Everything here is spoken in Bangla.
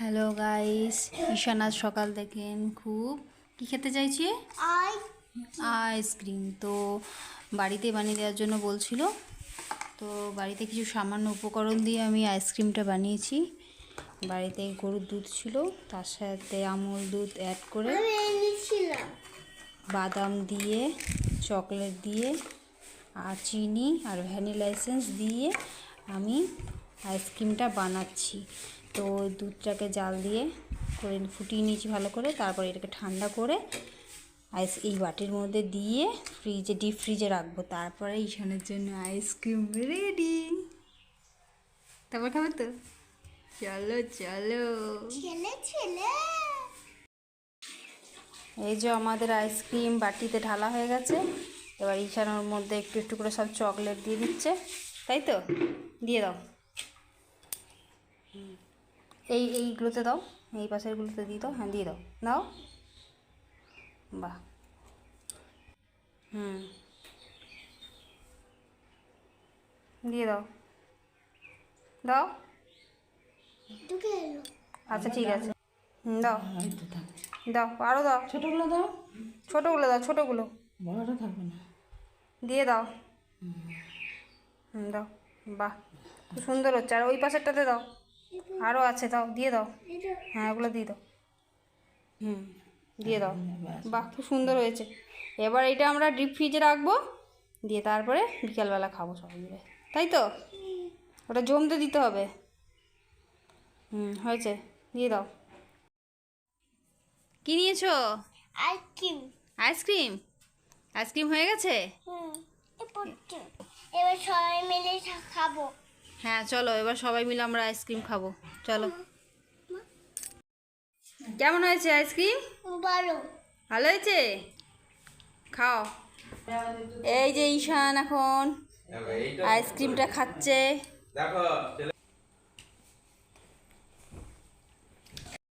হ্যালো গাইস ঈশানাথ সকাল দেখেন খুব। কি খেতে চাইছে? আই আইসক্রিম তো বাড়িতে বানিয়ে দেওয়ার জন্য বলছিল। তো বাড়িতে কিছু সামান্য উপকরণ দিয়ে আমি আইসক্রিমটা বানিয়েছি। বাড়িতে গরুর দুধ ছিল তার সাথে আমুল দুধ অ্যাড করে বাদাম দিয়ে চকলেট দিয়ে আর চিনি আর ভ্যানিলা এসেন্স দিয়ে আমি আইসক্রিমটা বানাচ্ছি। তো ওই দুধটাকে জাল দিয়ে করে ফুটিয়ে নিয়েছি ভালো করে। তারপর এটাকে ঠান্ডা করে আইস এই বাটির মধ্যে দিয়ে ফ্রিজে ডিপ ফ্রিজে রাখব। তারপরে ঈশানের জন্য আইসক্রিম রেডি তারপর খাবে তো? চলো চলো। ছেলে ছেলে। এই যে আমাদের আইসক্রিম বাটিতে ঢালা হয়ে গেছে। এবার ইশানোর মধ্যে একটু একটু করে সব চকলেট দিয়ে দিচ্ছে। তাই তো? দিয়ে দাও। হুম। এই এইগুলোতে দাও এই পাশেরগুলোতে দিয়ে দাও হ্যাঁ দিয়ে দাও। দাও বাহ। হুম। দিয়ে দাও। দাও। আচ্ছা ঠিক আছে। দাও। দাও আরও দাও। ছোটোগুলো দাও। ছোটোগুলো দাও ছোটোগুলো। বড়টা থাকবে না। দিয়ে দাও। হুম দাও। বাহ সুন্দর হচ্ছে। আর ওই পাশেরটাতে দাও। আরও আছে দাও দিয়ে দাও। হ্যাঁ ওগুলো দিয়ে দাও। হুম। দিয়ে দাও। বাহ খুব সুন্দর হয়েছে। এবার এটা আমরা ডিপ ফ্রিজে রাখব দিয়ে তারপরে বিকালবেলা খাব সবাই মিলে। তাই তো? ওটা জমতে দিতে হবে। হুম হয়েছে। দিয়ে দাও। কী নিয়েছো? আইসক্রিম। আইসক্রিম? আইসক্রিম হয়ে গেছে? হুম এবার সবাই মিলে খাব। হ্যাঁ চলো এবার সবাই মিলে আমরা আইসক্রিম খাব। চলো। কেমন হয়েছে আইসক্রিম ভালো হয়েছে? খাও। এই যে ঈশান এখন আইসক্রিমটা খাচ্ছে।